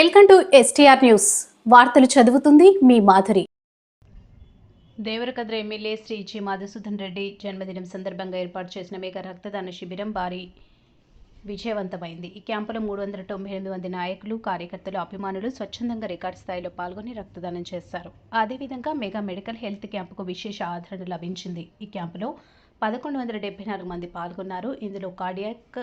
Welcome to STR news. వార్తలు చదువుతుంది మీ మాధురి. దేవరకద్ర ఎమ్మెల్యే శ్రీ జి మధుసూదన్ రెడ్డి జన్మదినం సందర్భంగా ఏర్పాటు చేసిన మేఘ రక్తదాన శిబిరం భారీ విజయవంతమైంది. ఈ క్యాంపులో మూడు వందల తొంభై ఎనిమిది మంది నాయకులు కార్యకర్తలు అభిమానులు స్వచ్ఛందంగా రికార్డు స్థాయిలో పాల్గొని రక్తదానం చేశారు. అదేవిధంగా మెగా మెడికల్ హెల్త్ క్యాంపుకు విశేష ఆదరణ లభించింది. ఈ క్యాంపులో పదకొండు వందల డెబ్బై నాలుగు మంది పాల్గొన్నారు. ఇందులో కార్డియాక్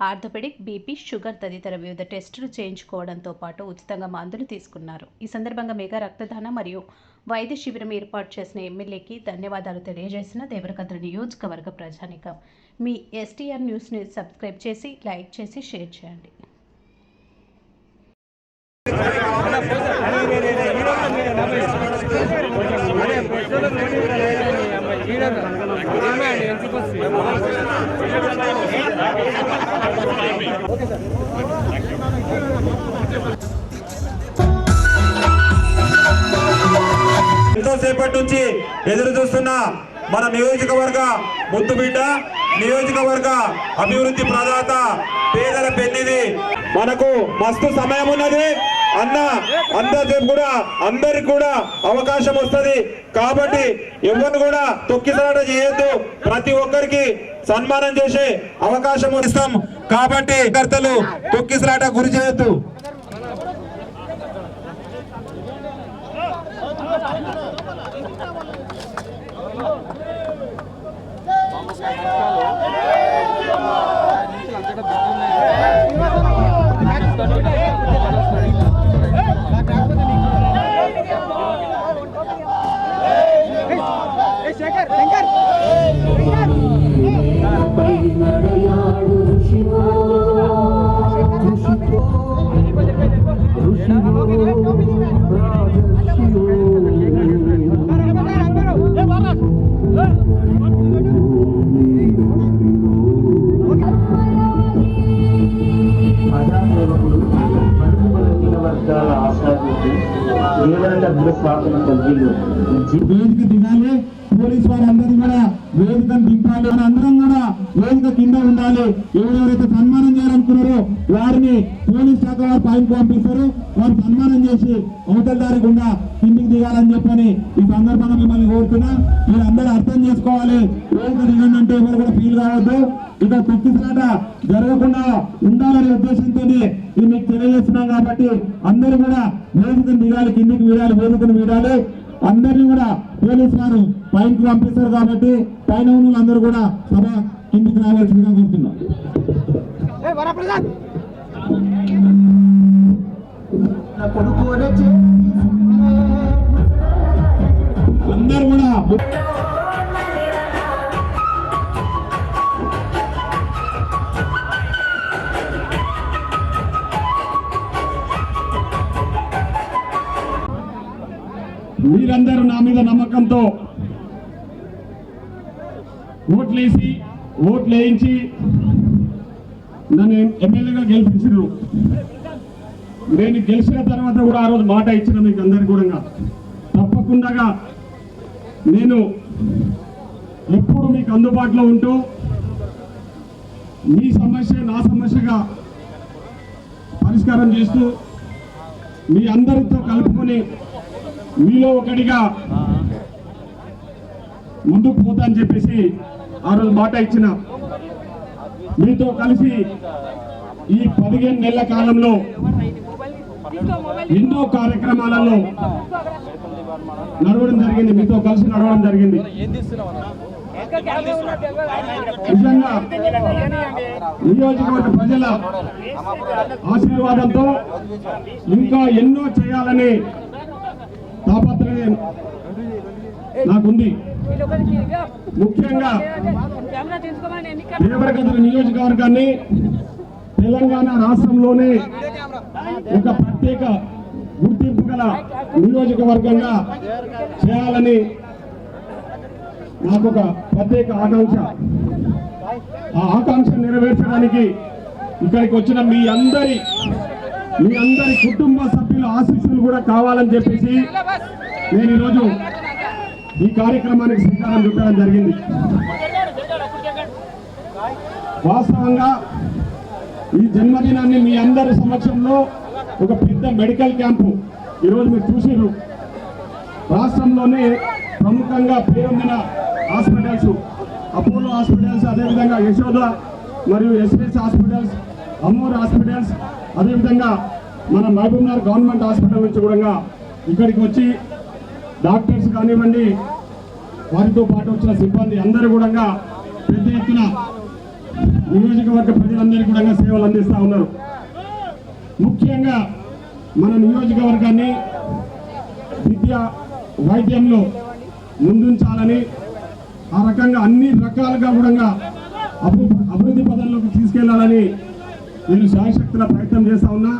ఆర్థోపెడిక్ బీపీ షుగర్ తదితర వివిధ టెస్టులు చేయించుకోవడంతో పాటు ఉచితంగా మందులు తీసుకున్నారు. ఈ సందర్భంగా మెగా రక్తదాన మరియు వైద్య శిబిరం ఏర్పాటు చేసిన ఎమ్మెల్యేకి ధన్యవాదాలు తెలియజేసిన దేవరకద్ర నియోజకవర్గ ప్రజానికం. మీ ఎస్టీఆర్ న్యూస్ని సబ్స్క్రైబ్ చేసి లైక్ చేసి షేర్ చేయండి. ఎంతో సేపటి నుంచి ఎదురు చూస్తున్న మన నియోజకవర్గ ముద్దుబిడ్డ నియోజకవర్గ అభివృద్ధి ప్రదాత పేదల పెన్నిది మనకు మస్తు సమయం ఉన్నది. అన్న అంతసేపు కూడా అందరికి కూడా అవకాశం వస్తుంది. కాబట్టి ఎవరిని కూడా తొక్కిసలాట చేయొద్దు. ప్రతి ఒక్కరికి సన్మానం చేసే అవకాశం ఇస్తాం. కాబట్టి కర్తలు తొక్కిసలాట గురి చేయొద్దు. వేదిక దిగాలి పోలీస్ వారందరూ కూడా వేదికను దింపాలి. అందరం కూడా వేదిక కింద ఉండాలి. ఎవరెవరైతే సన్మానం చేయాలనుకున్నారో వారిని పోలీస్ శాఖ వారు పైకి పంపిస్తారు. వారు సన్మానం చేసి అవతల దారి గుండా కిందికి దిగాలని చెప్పని ఈ సందర్భంగా మిమ్మల్ని కోరుతున్నా. మీరు అందరూ అర్థం చేసుకోవాలి. వేదిక దిగండి అంటే ఎవరు కూడా ఫీల్ కావద్దు. ఇక తొక్కిసలాట జరగకుండా ఉండాలనే ఉద్దేశంతో ఇది మీకు తెలియజేస్తున్నాం కాబట్టి అందరూ కూడా వేదికను దిగాలి కిందికి వీడాలి వేదికను వీడాలి. అందరినీ కూడా పోలీసు వారు పైకి పంపిస్తారు కాబట్టి పైన ఉన్న వాళ్ళందరూ కూడా సభ కిందికి రావాల్సిందిగా కోరుతున్నాం. అందరూ కూడా మీరందరూ నా మీద నమ్మకంతో ఓట్లేసి ఓట్లు వేయించి నన్ను ఎమ్మెల్యేగా గెలిపించారు నేను గెలిచిన తర్వాత కూడా ఆ రోజు మాట ఇచ్చిన మీకు అందరికి కూడా. తప్పకుండా నేను ఎప్పుడు మీకు అందుబాటులో ఉంటూ మీ సమస్య నా సమస్యగా పరిష్కారం చేస్తూ మీ అందరితో కలుపుకొని మీలో ఒకటిగా ముందుకు పోతా అని చెప్పేసి ఆ రోజు మాట ఇచ్చిన. మీతో కలిసి ఈ పదిహేను నెలల కాలంలో ఎన్నో కార్యక్రమాలలో నడవడం జరిగింది. మీతో కలిసి నడవడం జరిగింది. నిజంగా నియోజకవర్గ ప్రజల ఆశీర్వాదంతో ఇంకా ఎన్నో చేయాలని తాపత్రయం నాకుంది. ముఖ్యంగా దేవరగదుల నియోజకవర్గాన్ని తెలంగాణ రాష్ట్రంలోనే ఒక ప్రత్యేక గుర్తింపు గల నియోజకవర్గంగా చేయాలని నాకు ఒక ప్రత్యేక ఆకాంక్ష. ఆ ఆకాంక్ష నెరవేర్చడానికి ఇక్కడికి వచ్చిన మీ అందరి మీ అందరి కుటుంబ సభ్యులు ఆశీస్సులు కూడా కావాలని చెప్పేసి నేను ఈరోజు ఈ కార్యక్రమానికి శ్రీకారం చుట్టడం జరిగింది. వాస్తవంగా ఈ జన్మదినాన్ని మీ అందరి సమక్షంలో ఒక పెద్ద మెడికల్ క్యాంపు ఈరోజు మీరు చూసారు రాష్ట్రంలోనే ప్రముఖంగా పేరొందిన హాస్పిటల్స్ అపోలో హాస్పిటల్స్ అదేవిధంగా యశోద మరియు ఎస్ఎస్ హాస్పిటల్స్ అమ్మోర్ హాస్పిటల్స్ అదేవిధంగా మన మహబూబ్నగర్ గవర్నమెంట్ హాస్పిటల్ నుంచి కూడా ఇక్కడికి వచ్చి డాక్టర్స్ కానివ్వండి వారితో పాటు వచ్చిన సిబ్బంది అందరూ కూడా పెద్ద ఎత్తున నియోజకవర్గ ప్రజలందరికీ కూడా సేవలు అందిస్తూ ఉన్నారు. ముఖ్యంగా మన నియోజకవర్గాన్ని విద్య వైద్యంలో ముందుంచాలని ఆ రకంగా అన్ని రకాలుగా కూడా అభివృద్ధి పదంలోకి తీసుకెళ్ళాలని నేను శాయశక్తుల ప్రయత్నం చేస్తా ఉన్నా.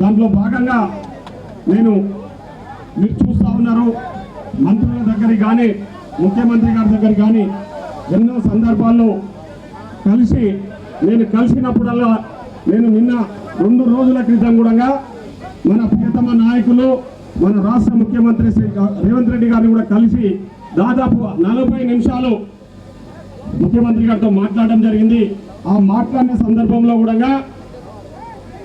దాంట్లో భాగంగా నేను మీరు చూస్తూ ఉన్నారు మంత్రుల దగ్గరికి కానీ ముఖ్యమంత్రి గారి దగ్గర కానీ ఎన్నో సందర్భాల్లో కలిసి నేను కలిసినప్పుడల్లా నేను నిన్న రెండు రోజుల క్రితం కూడా మన ప్రియతమ నాయకులు మన రాష్ట్ర ముఖ్యమంత్రి శ్రీ రేవంత్ రెడ్డి గారిని కూడా కలిసి దాదాపు నలభై నిమిషాలు ముఖ్యమంత్రి గారితో మాట్లాడడం జరిగింది. ఆ మాట్లాడిన సందర్భంలో కూడా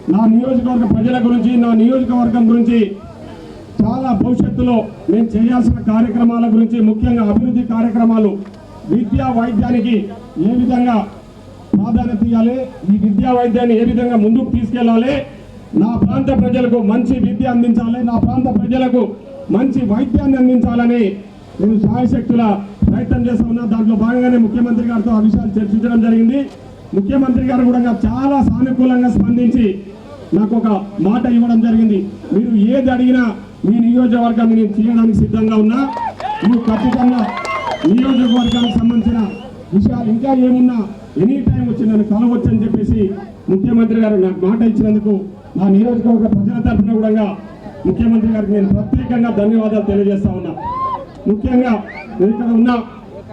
నా నియోజకవర్గ ప్రజల గురించి నా నియోజకవర్గం గురించి చాలా భవిష్యత్తులో మేము చేయాల్సిన కార్యక్రమాల గురించి ముఖ్యంగా అభివృద్ధి కార్యక్రమాలు విద్యా వైద్యానికి ఏ విధంగా ప్రాధాన్యత ఇవ్వాలి ఈ విద్యా వైద్యాన్ని ఏ విధంగా ముందుకు తీసుకెళ్ళాలి నా ప్రాంత ప్రజలకు మంచి విద్య అందించాలి నా ప్రాంత ప్రజలకు మంచి వైద్యాన్ని అందించాలని నేను సాయశక్తుల ప్రయత్నం చేస్తా ఉన్నా. దాంట్లో భాగంగానే ముఖ్యమంత్రి గారితో ఆ విషయాలు చర్చించడం జరిగింది. ముఖ్యమంత్రి గారు కూడా చాలా సానుకూలంగా స్పందించి నాకు ఒక మాట ఇవ్వడం జరిగింది. మీరు ఏది అడిగినా మీ నియోజకవర్గాన్ని నేను చేయడానికి సిద్ధంగా ఉన్నా. మీరు ఖచ్చితంగా నియోజకవర్గానికి సంబంధించిన విషయాలు ఇంకా ఏమున్నా ఎనీ టైం వచ్చి నన్ను కలవచ్చు అని చెప్పేసి ముఖ్యమంత్రి గారు నాకు మాట ఇచ్చినందుకు నా నియోజకవర్గ ప్రజల తరఫున కూడా ముఖ్యమంత్రి గారికి నేను ప్రత్యేకంగా ధన్యవాదాలు తెలియజేస్తా ఉన్నా. ముఖ్యంగా నేను ఇక్కడ ఉన్న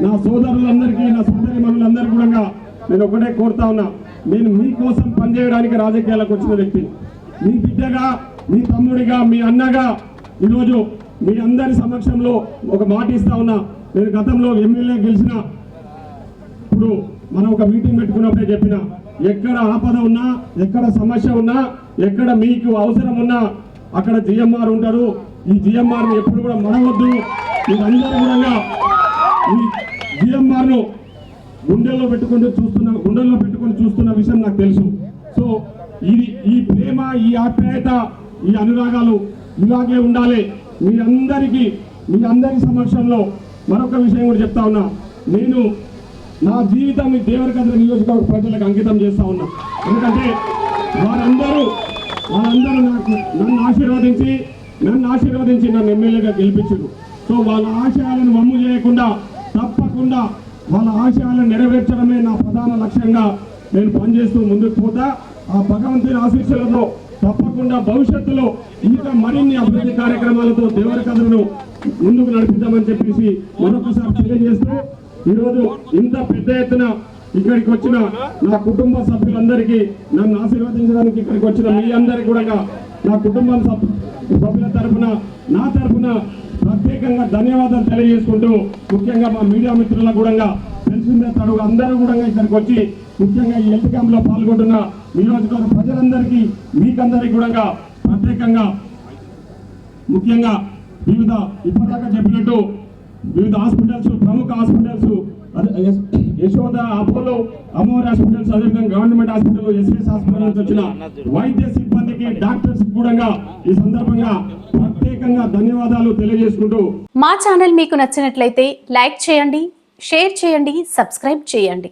నా సోదరులందరికీ నా సోదరి మనులందరికీ కూడా నేను ఒకటే కోరుతా ఉన్నా నేను మీకోసం పనిచేయడానికి రాజకీయాలకు వచ్చిన వ్యక్తి. మీ బిడ్డగా మీ తమ్ముడిగా మీ అన్నగా ఈరోజు మీ అందరి సమక్షంలో ఒక మాట ఇస్తా ఉన్నా. నేను గతంలో ఎమ్మెల్యే గెలిచిన ఇప్పుడు మనం ఒక మీటింగ్ పెట్టుకున్నప్పుడే చెప్పిన ఎక్కడ ఆపద ఉన్నా ఎక్కడ సమస్య ఉన్నా ఎక్కడ మీకు అవసరం ఉన్నా అక్కడ జిఎంఆర్ ఉంటారు ఈ జిఎంఆర్ ఎప్పుడు కూడా మనవద్దు మీరందరూ కూడా ఈ జిఎంఆర్ గుండెల్లో పెట్టుకుని చూస్తున్న గుండెల్లో పెట్టుకొని చూస్తున్న విషయం నాకు తెలుసు. సో ఇది ఈ ప్రేమ ఈ ఆప్యాయత ఈ అనురాగాలు ఇలాగే ఉండాలి. మీరందరికీ మీ అందరి సమక్షంలో మరొక విషయం కూడా చెప్తా ఉన్నా. నేను నా జీవితం ఈ దేవరకద్ర నియోజకవర్గ ప్రజలకు అంకితం చేస్తా ఉన్నా. ఎందుకంటే వారందరూ వాళ్ళందరూ నాకు నన్ను ఆశీర్వదించి నన్ను ఆశీర్వదించి నన్ను ఎమ్మెల్యేగా గెలిపించారు. సో వాళ్ళ ఆశయాలను వమ్ము చేయకుండా తప్పకుండా వాళ్ళ ఆశయాలను నెరవేర్చడమే నా ప్రధాన లక్ష్యంగా నేను పనిచేస్తూ ముందుకు పోతా. ఆ భగవంతుని ఆశీస్సులతో తప్పకుండా భవిష్యత్తులో ఇంకా మరిన్ని అభివృద్ధి కార్యక్రమాలతో దేవరకథను ముందుకు నడిపిద్దామని చెప్పేసి మరొకసారి తెలియజేస్తూ ఈరోజు ఇంత పెద్ద ఎత్తున ఇక్కడికి వచ్చిన నా కుటుంబ సభ్యులందరికీ నన్ను ఆశీర్వదించడానికి ఇక్కడికి వచ్చిన మీ అందరికీ కూడా నా కుటుంబ సభ్యుల తరఫున నా తరఫున ప్రత్యేకంగా ధన్యవాదాలు తెలియజేసుకుంటూ ముఖ్యంగా మా మీడియా మిత్రులకు కూడా తెలిసిందే తడు అందరూ కూడా ఇక్కడికి వచ్చి ముఖ్యంగా ఈ హెల్త్ క్యాంప్లో పాల్గొంటున్న నియోజకవర్గ ప్రజలందరికీ మీకందరికీ కూడా ప్రత్యేకంగా ముఖ్యంగా వివిధ ఇప్పటిదాకా చెప్పినట్టు వివిధ హాస్పిటల్స్ ప్రముఖ హాస్పిటల్స్ అదే యశోద అపోలో అమోర్ హాస్పిటల్స్ అదేవిధంగా గవర్నమెంట్ హాస్పిటల్ ఎస్ఎస్ హాస్పిటల్ నుంచి వచ్చిన వైద్య సిబ్బందికి డాక్టర్స్ కూడా ఈ సందర్భంగా ప్రత్యేకంగా ధన్యవాదాలు తెలియజేసుకుంటూ మా ఛానల్ మీకు నచ్చినట్లయితే లైక్ చేయండి షేర్ చేయండి సబ్స్క్రైబ్ చేయండి.